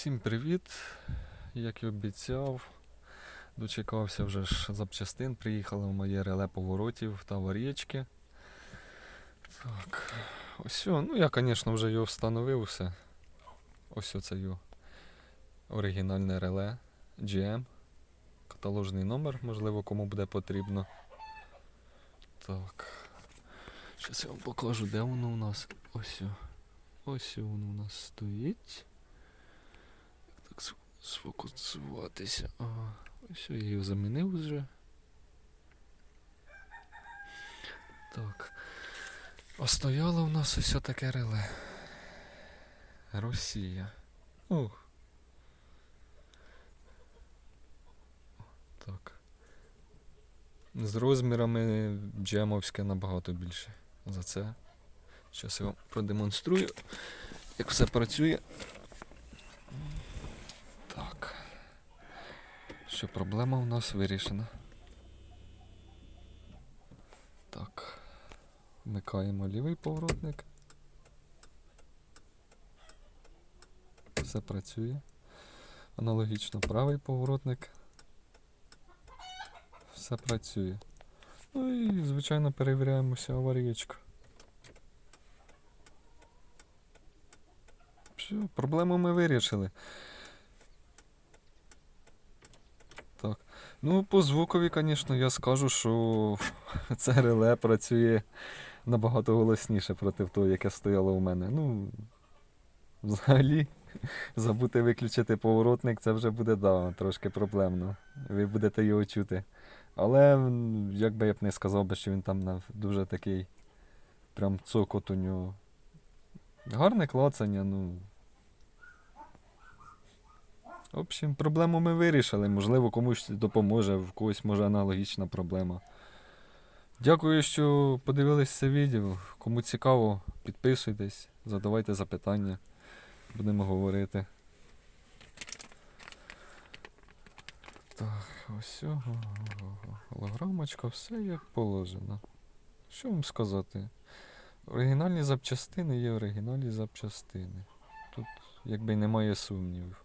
Всім привіт! Як і обіцяв, дочекався вже ж запчастин, приїхали в моє реле поворотів та варічки. Так, ось, ну я, звісно, вже його встановив все. Ось оце його оригінальне реле GM. Каталожний номер, можливо, кому буде потрібно. Так. Зараз я вам покажу, де воно у нас. Ось. Ось воно у нас стоїть. Сфокусуватися. Ага. Ось я його замінив вже. Так. А стояло в нас ось таке реле. Росія. Ух. Так. З розмірами джемовське набагато більше за це. Зараз я вам продемонструю, як все працює. Так. Що проблема у нас вирішена. Так. Вмикаємо лівий поворотник. Все працює. Аналогічно правий поворотник. Все працює. Ну і, звичайно, перевіряємося аварієчку. Все, проблему ми вирішили. Так. Ну, по звукові, звісно, я скажу, що це реле працює набагато голосніше проти того, яке стояло у мене. Ну, взагалі, забути виключити поворотник, це вже буде, да, трошки проблемно. Ви будете його чути. Але як би я б не сказав би, що він там дуже такий прям цокот у нього. Гарне клацання, ну. В общем, проблему ми вирішили. Можливо, комусь допоможе, в когось може аналогічна проблема. Дякую, що подивились це відео. Кому цікаво, підписуйтесь, задавайте запитання. Будемо говорити. Так, ось. Голограмочка, все як положено. Що вам сказати? Оригінальні запчастини є оригінальні запчастини. Тут якби немає сумнівів.